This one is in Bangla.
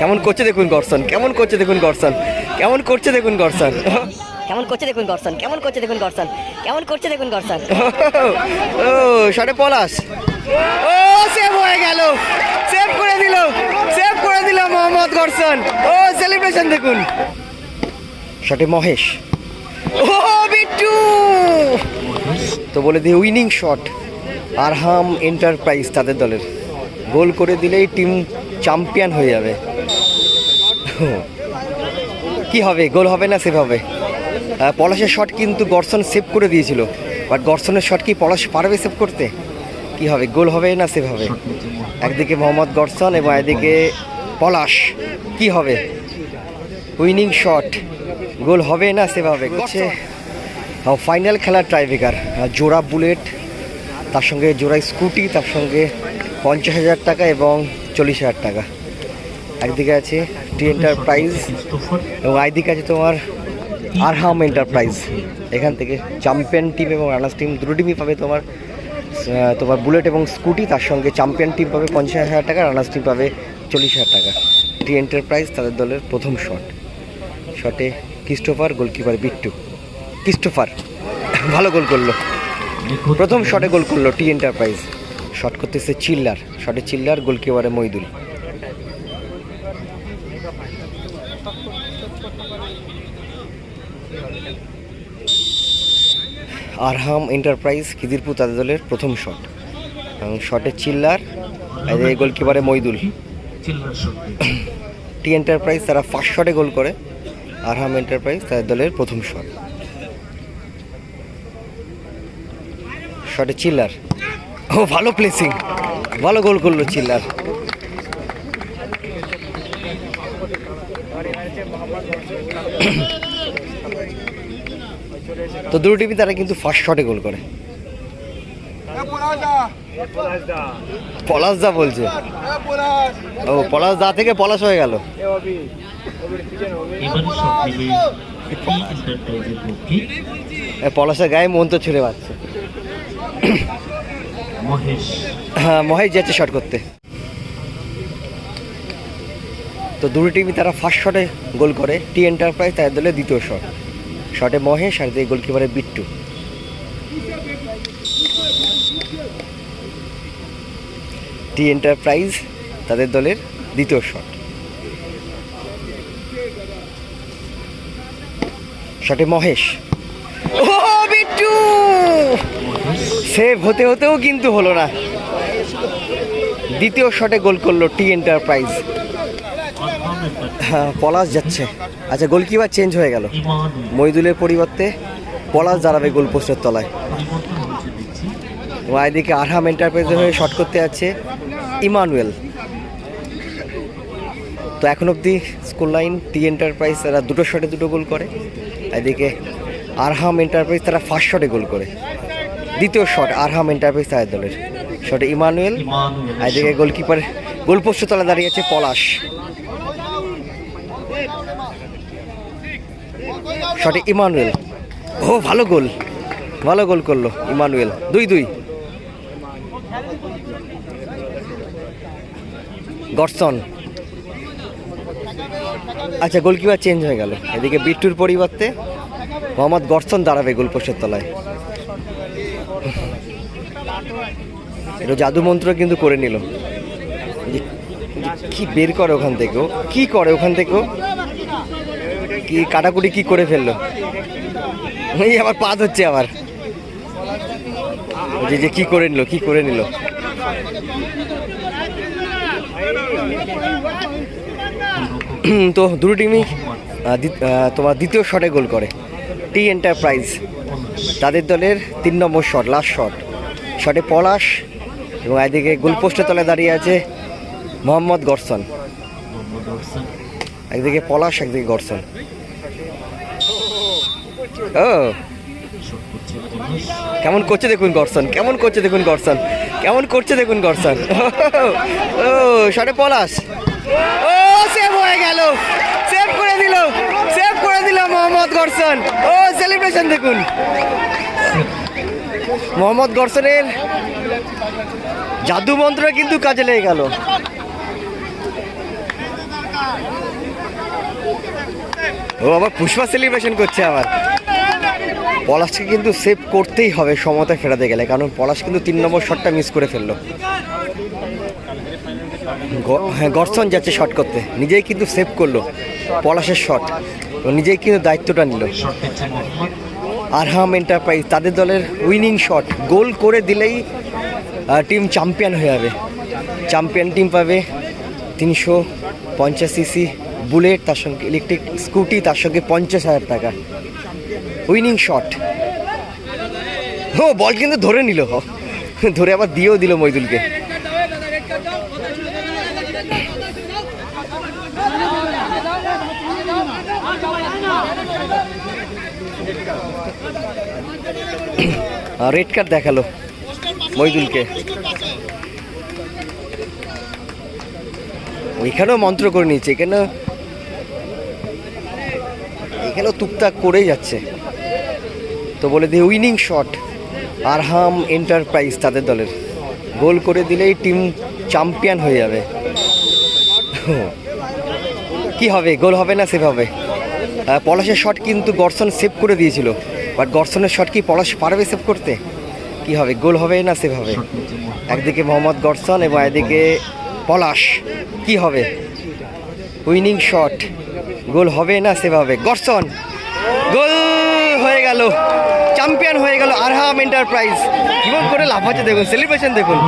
কেমন করছে দেখুন গর্ষণ কেমন করছে দেখুন গর্ষণ কেমন করছে দেখুন গর্ষণ কেমন করছে দেখুন গর্ষণ কেমন করছে দেখুন গর্ষণ কেমন করছে দেখুন গর্ষণ ও শটে পলাশ। ও সেভ হয়ে গেল। সেভ করে দিল সেভ করে দিল মোহাম্মদ গর্ষণ ও সেলিব্রেশন দেখুন। শটে মহেশ। ও বিট্টু। তো বলে দিই উইনিং শট আরহাম এন্টারপ্রাইজ তাদের দলের। গোল করে দিলেই টিম চ্যাম্পিয়ন হয়ে যাবে। কি হবে? গোল হবে না সেভ হবে? পলাশের শট কিন্তু গর্ষণ সেভ করে দিয়েছিল। বাট গর্ষণের শট কি পলাশ পারবে সেভ করতে? কি হবে? গোল হবে না সেভ হবে? একদিকে মোহাম্মদ গর্ষণ এবং একদিকে পলাশ। কি হবে? উইনিং শট গোল হবে না সেভ হবে? হচ্ছে ফাইনাল খেলার ট্রাইবেকার জোড়া বুলেট তার সঙ্গে জোড়া স্কুটি তার সঙ্গে পঞ্চাশ হাজার টাকা এবং চল্লিশ হাজার টাকা। একদিকে আছে টি এন্টারপ্রাইজ এবং একদিকে আছে তোমার আরহাম এন্টারপ্রাইজ এখান থেকে চ্যাম্পিয়ন টিম এবং রানার্স টিম দুটো টিমই পাবে তোমার তোমার বুলেট এবং স্কুটি তার সঙ্গে চ্যাম্পিয়ন টিম পাবে পঞ্চাশ হাজার টাকা রানার্স টিম পাবে চল্লিশ হাজার টাকা। টি এন্টারপ্রাইজ তাদের দলের প্রথম শট শটে ক্রিস্টোফার গোলকিপার বিট্টু ক্রিস্টোফার ভালো গোল করল। প্রথম শটে গোল করল টি এন্টারপ্রাইজ শট করতেছে চিল্লার শটে চিল্লার গোলকিপারে মইদুল। আরহাম এন্টারপ্রাইজ খিদিরপুর তাদের দলের প্রথম শট। এবং শটে চিল্লার এই গোলকিপারে মইদুল। টি এন্টারপ্রাইজ তারা ফার্স্ট শটে গোল করে আরহাম এন্টারপ্রাইজ তাদের দলের প্রথম শট। শটে চিল্লার। ও ভালো প্লেসিং ভালো গোল করল চিল্লার। তো দুটো টিভি তারা কিন্তু ফার্স্ট শটে গোল করে। পলাশ দা বলছে। ও পলাশ দা থেকে পলাশ হয়ে গেল। পলাশের গায়ে মন তো ছেড়ে পাচ্ছে মহেশ। হ্যাঁ মহেশ যাচ্ছে শট করতে। তো দুটো টিমই তারা ফার্স্ট শটে গোল করে। টি এন্টারপ্রাইজ তাদের দলের দ্বিতীয় শট শটে মহেশ আর দিয়ে গোলকিপারে বিট্টু। টি এন্টারপ্রাইজ তাদের দলের দ্বিতীয় শট শটে মহেশ। ও বিট্টু! সেভ হতে হতেও কিন্তু হলো না। দ্বিতীয় শটে গোল করল টি এন্টারপ্রাইজ। হ্যাঁ পলাশ যাচ্ছে। আচ্ছা গোলকিপার চেঞ্জ হয়ে গেল। মইদুলের পরিবর্তে পলাশ দাঁড়াবে গোল পোস্টের তলায়। এবং এদিকে আরহাম এন্টারপ্রাইজের হয়ে শট করতে যাচ্ছে ইমানুয়েল। তো এখন অবধি স্কুল লাইন টি এন্টারপ্রাইজ তারা দুটো শটে দুটো গোল করে। এদিকে আরহাম এন্টারপ্রাইজ তারা ফার্স্ট শটে গোল করে। দ্বিতীয় শট আরহাম এন্টারপ্রাইজ তাদের দলের। শটে ইমানুয়েল এদিকে গোলকিপার গোলপোস্ট তলা দাঁড়িয়ে আছে পলাশ। শটে ইমানুয়েল। ও ভালো গোল ভালো গোল করল ইমানুয়েল। দুই দুই। গর্সন আচ্ছা গোলকিপার চেঞ্জ হয়ে গেল। এদিকে বিট্টুর পরিবর্তে মোহাম্মদ গর্সন দাঁড়াবে গোলপোস্টের তলায়। এটা জাদু মন্ত্র কিন্তু করে নিল। কি বের করে ওখান থেকেও কি করে ওখান থেকেও কি কাটাকুটি কি করে ফেলল? এই আবার পা হচ্ছে আবার। যে যে কি করে নিল, কি করে নিল? তো দুটো টিমই তোমার দ্বিতীয় শটে গোল করে। T enterprise. তাদের দলের তিন নম্বর শট লাস্ট শট শটে পলাশ এবং একদিকে গোলপোস্টের তলায় দাঁড়িয়ে আছে মোহাম্মদ গর্সন। একদিকে পলাশ, একদিকে গর্সন। ও। কেমন করছে দেখুন গর্সন, কেমন করছে দেখুন গর্সন, কেমন করছে দেখুন গর্সন। ও, শটে পলাশ। ও, সেভ হয়ে গেল। সেভ করে দিল। সেভ করে দিল মোহাম্মদ গর্সন। ও সেলিব্রেশন দেখুন। মোহাম্মদ গর্সনের জাদু মন্ত্র কিন্তু কাজে লেগে গেল। ও, আবার পুষ্পা সেলিব্রেশন করছে আবার। পলাশকে কিন্তু সেভ করতেই হবে সমতা ফেরাতে গেলে, কারণ পলাশ কিন্তু তিন নম্বর শটটা মিস করে ফেলল। হ্যাঁ গর্ষণ যাচ্ছে শট করতে। নিজেই কিন্তু সেভ করল। পলাশের শট নিজেই কিন্তু দায়িত্বটা নিল। আরহাম এন্টারপ্রাইজ তাদের দলের উইনিং শট গোল করে দিলেই টিম চ্যাম্পিয়ন হয়ে যাবে। চ্যাম্পিয়ন টিম পাবে তিনশো পঞ্চাশ সিসি বুলেট তার সঙ্গে ইলেকট্রিক স্কুটি তার সঙ্গে পঞ্চাশ হাজার টাকা। উইনিং শট ও বল কিন্তু ধরে নিল। ধরে আবার দিয়েও দিল মইদুলকে। রেড কার্ড দেখাল মইদুলকে। ওইখানেও মন্ত্র করে নিয়েছে এখানে এখানেও টুকটাক করেই যাচ্ছে। তো বলে দিয়ে উইনিং শট আরহাম এন্টারপ্রাইজ তাদের দলের। গোল করে দিলেই টিম চ্যাম্পিয়ন হয়ে যাবে। কি হবে গোল হবে না সেভ হবে আহ, পলাশের শট কিন্তু গর্ষণ সেভ করে দিয়েছিল। বাট গর্ষণের শট কি পলাশ পারবে সেভ করতে? কি হবে গোল হবে না সেভ হবে? একদিকে মোহাম্মদ গর্ষণ এবং একদিকে পলাশ। কি হবে? উইনিং শট গোল হবে না সেভ হবে? গর্ষণ গোল হয়ে গেল। চ্যাম্পিয়ন হয়ে গেল আরহাম এন্টারপ্রাইজ কীভাবে করে লাফাচ্ছে দেখুন সেলিব্রেশন দেখুন।